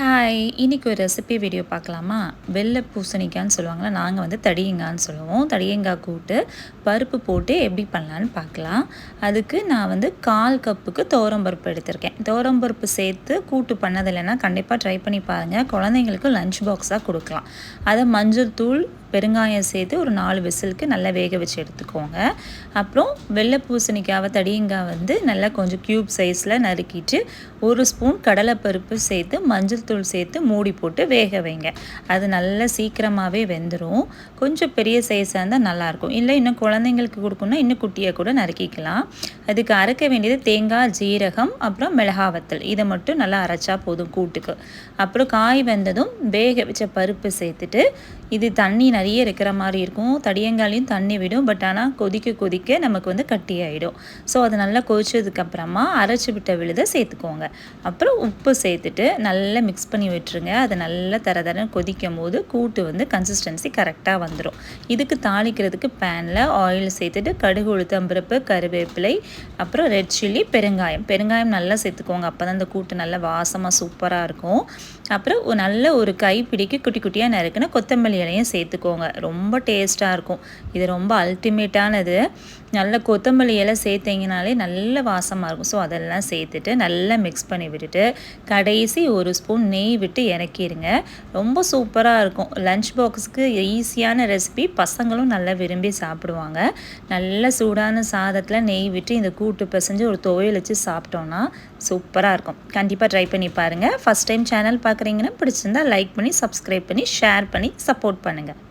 Hi இன்றைக்கி ஒரு recipe video பார்க்கலாமா? வெள்ளை பூசணிக்கான்னு சொல்லுவாங்களா நாங்கள் வந்து தடியங்கான்னு சொல்லுவோம். தடியங்காய் கூட்டு பருப்பு போட்டு எப்படி பண்ணலான்னு பார்க்கலாம். அதுக்கு நான் வந்து கால் கப்புக்கு பருப்பு எடுத்திருக்கேன். பருப்பு சேர்த்து கூட்டு பண்ணது இல்லைன்னா கண்டிப்பாக ட்ரை பண்ணி பாருங்கள் குழந்தைங்களுக்கு லஞ்ச் பாக்ஸாக கொடுக்கலாம். அதை மஞ்சள் தூள் பெருங்காயம் சேர்த்து ஒரு நாலு விசிலுக்கு நல்லா வேக வச்சு எடுத்துக்கோங்க. அப்புறம் வெள்ளை பூசணிக்காவை தடியங்காய் வந்து நல்லா கொஞ்சம் க்யூப் சைஸில் நறுக்கிட்டு ஒரு ஸ்பூன் கடலைப்பருப்பு சேர்த்து மஞ்சள் தூள் சேர்த்து மூடி போட்டு வேக வைங்க. அது நல்லா சீக்கிரமாகவே வெந்துடும் கொஞ்சம் பெரிய சைஸாக இருந்தால் நல்லாயிருக்கும் இல்லை இன்னும் குழந்தைங்களுக்கு கொடுக்கணும்னா இன்னும் குட்டியை கூட நறுக்கிக்கலாம். அதுக்கு அரைக்க வேண்டியது தேங்காய் ஜீரகம் அப்புறம் மிளகாவத்தல் இதை மட்டும் நல்லா அரைச்சா போதும் கூட்டுக்கு. அப்புறம் காய் வெந்ததும் வேக வச்ச பருப்பு சேர்த்துட்டு இது தண்ணி நிறைய இருக்கிற மாதிரி இருக்கும். தடியங்காலையும் தண்ணி விடும். பட் ஆனால் கொதிக்க கொதிக்க நமக்கு வந்து கட்டி ஆகிடும் ஸோ அதை நல்லா கொதிச்சதுக்கப்புறமா அரைச்சி விட்ட விழுதை சேர்த்துக்கோங்க. அப்புறம் உப்பு சேர்த்துட்டு நல்லா மிக்ஸ் பண்ணி விட்டுருங்க. அதை நல்லா தர தரம் கொதிக்கும் போது கூட்டு வந்து கன்சிஸ்டன்சி கரெக்டாக வந்துடும் இதுக்கு தாளிக்கிறதுக்கு பேனில் ஆயில் சேர்த்துட்டு கடுகு உளுத்தம்பருப்பு கருவேப்பிலை அப்புறம் ரெட் சில்லி பெருங்காயம். பெருங்காயம் நல்லா சேர்த்துக்கோங்க. அப்போ தான் அந்த கூட்டு நல்லா வாசமாக சூப்பராக இருக்கும். அப்புறம் நல்ல ஒரு கைப்பிடிக்கு குட்டி குட்டியாக நறுக்குன்னு கொத்தமல்லி இலையும் சேர்த்துக்கோங்க. ரொம்ப டேஸ்ட்டாக இருக்கும். இது ரொம்ப அல்டிமேட்டானது நல்ல கொத்தமல்லி எல்லாம் சேர்த்திங்கனாலே நல்ல வாசமாக இருக்கும். ஸோ அதெல்லாம் சேர்த்துட்டு நல்லா மிக்ஸ் பண்ணி விட்டுட்டு கடைசி ஒரு ஸ்பூன் நெய் விட்டு இறக்கிடுங்க ரொம்ப சூப்பராக இருக்கும். லஞ்ச் பாக்ஸுக்கு ஈஸியான ரெசிபி பசங்களும் நல்லா விரும்பி சாப்பிடுவாங்க. நல்ல சூடான சாதத்தில் நெய் விட்டு இந்த கூட்டு பிசைஞ்சு ஒரு துவையல் வச்சு சாப்பிட்டோன்னா சூப்பராக இருக்கும். கண்டிப்பாக ட்ரை பண்ணி பாருங்கள் ஃபஸ்ட் டைம் சேனல் பார்க்குறீங்கன்னா பிடிச்சிருந்தா லைக் பண்ணி சப்ஸ்கிரைப் பண்ணி ஷேர் பண்ணி சப்போர்ட் பண்ணுங்கள்